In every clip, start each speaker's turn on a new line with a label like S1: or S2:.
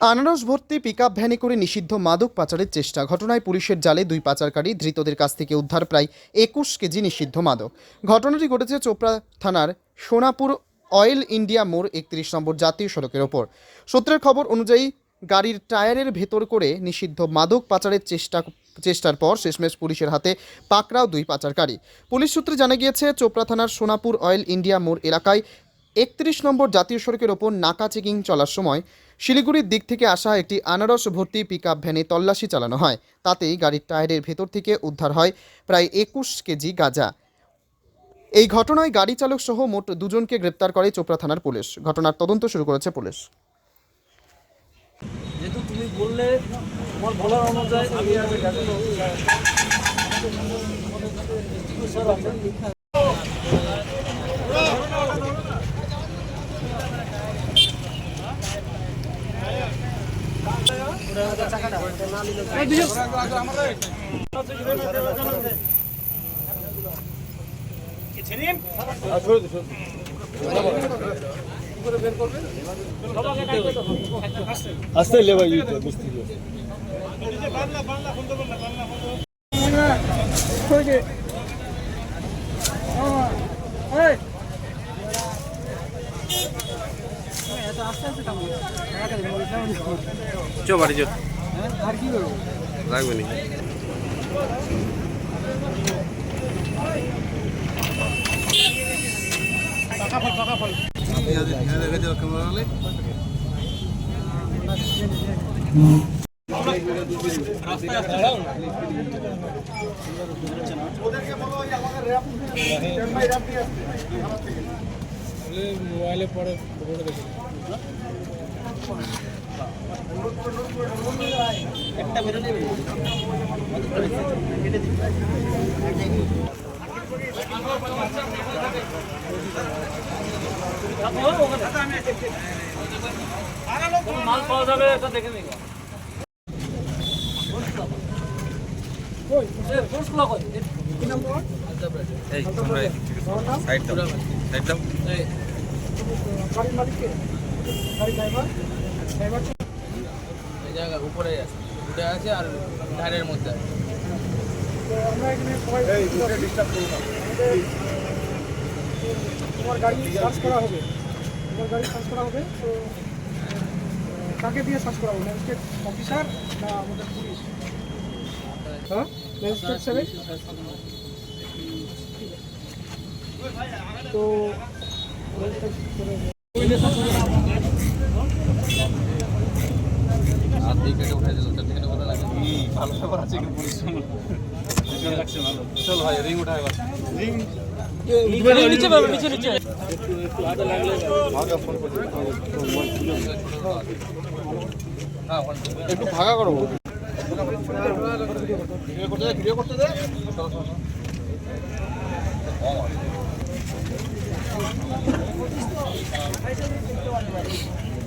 S1: আনারস ভর্তি পিকআপ ভ্যানে করে নিষিদ্ধ মাদক পাচারের চেষ্টা। ঘটনায় পুলিশের জালে দুই পাচারকারী ধৃতদের কাছ থেকে উদ্ধার প্রায় একুশ কেজি নিষিদ্ধ মাদক। ঘটনাটি ঘটেছে চোপড়া থানার সোনাপুর অয়েল ইন্ডিয়া মোড় একত্রিশ নম্বর জাতীয় সড়কের ওপর। সূত্রের খবর অনুযায়ী, গাড়ির টায়ারের ভেতর করে নিষিদ্ধ মাদক পাচারের চেষ্টা চেষ্টার পর শেষমেশ পুলিশের হাতে পাকড়াও দুই পাচারকারী। পুলিশ সূত্রে জানা গিয়েছে, চোপড়া থানার সোনাপুর অয়েল ইন্ডিয়া মোড় এলাকায় একত্রিশ নম্বর জাতীয় সড়কের ওপর নাকা চেকিং চলার সময় শিলিগুড়ির দিক থেকে আসা একটি আনারস ভর্তি পিকআপ ভ্যানে তল্লাশি চালানো হয়। তাতেই গাড়ির টায়ারের ভেতর থেকে উদ্ধার হয় প্রায় একুশ কেজি গাঁজা। এই ঘটনায় গাড়ি চালক সহ মোট দুজনকে গ্রেপ্তার করে চোপড়া থানার পুলিশ। ঘটনার তদন্ত শুরু করেছে পুলিশ।
S2: যেহেতু তুমি বললে বলার অনুযায়ী আমি
S3: আসতে লেবা বুঝতে
S4: চো বাড়ি চো। লাগবে নি।
S3: মোবাইলে পরে দেখে
S2: মাল পাওয়া যাবে এটা দেখে
S4: থেকে সাইড দাও সাইড দাও।
S5: এই জায়গা উপরে আছে উঠে আছে আর ধারের মধ্যে আছে।
S6: তোমার গাড়ি সার্চ করা হবে। তোমার গাড়ি সার্চ করা হবে তো কাকে দিয়ে সার্চ করা হবে? ম্যাজিস্ট্রেট অফিসার না আমাদের পুলিশ হ্যাঁ? ম্যাজিস্ট্রেট সাহেব? তো
S5: দিয়ে কেটে উঠে দিল? তার থেকে কথা লাগে।
S4: ভালো ব্যাপার আছে কিন্তু পরিশ্রম। লাগছে ভালো। চল ভাই রিং উঠা এবার। রিং
S2: নিচে
S5: থেকে
S4: একটু ফাঁকা করো
S3: করে বের কর না একটু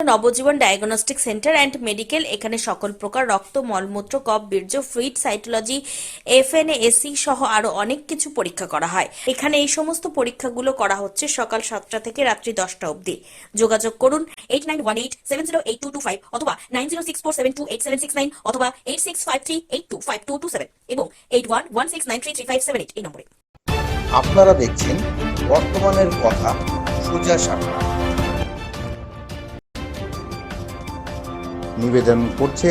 S7: Nabajibon diagnostic centre and medical, এখানে সকল প্রকার রক্ত, মলমূত্র, কফ, বীর্য, ফ্লুইড, সাইটোলজি, এফএনএসি সহ আরও অনেক কিছু পরীক্ষা করা হয়। এখানে এই সমস্ত পরীক্ষাগুলো করা হচ্ছে সকাল সাতটা থেকে রাত্রি দশটা অবধি। যোগাযোগ করুন eight nine one eight seven zero eight two two five অথবা nine zero six four seven two eight seven six nine অথবা eight six five three eight two five two two seven এবং eight one one six nine three three five seven eight এই নম্বরে।
S8: আপনারা দেখছেন বর্তমানের কথা সোজা সাপটা নিবেদন করছে।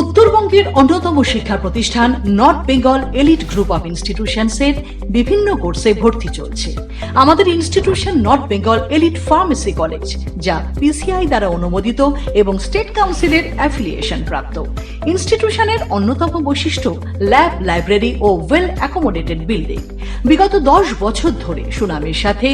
S9: উত্তরবঙ্গের অন্যতম শিক্ষা প্রতিষ্ঠান North Bengal elite group of ইনস্টিটিউশনসের বিভিন্ন কোর্সে ভর্তি চলছে। আমাদের institution North Bengal elite pharmacy college যা পিসিআই দ্বারা অনুমোদিত এবং স্টেট কাউন্সিলের অ্যাফিলিয়েশন প্রাপ্ত। ইনস্টিটিউশনের অন্যতম বৈশিষ্ট্য ল্যাব লাইব্রেরি ও ওয়েল অ্যাকোমোডেটেড বিল্ডিং বিগত দশ বছর ধরে সুনামের সাথে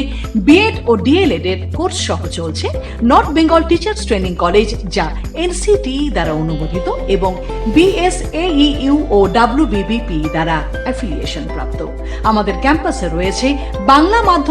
S9: বিএড ও ডিএলএড এর কোর্স সহ চলছে North Bengal teachers training college যা এনসিটি দ্বারা অনুমোদিত এবং বিএসএইউ ও ডাব্লিউবিবিপি দ্বারা অ্যাফিলিয়েশন প্রাপ্ত। আমাদের ক্যাম্পাসে রয়েছে বাংলা মাধ্যম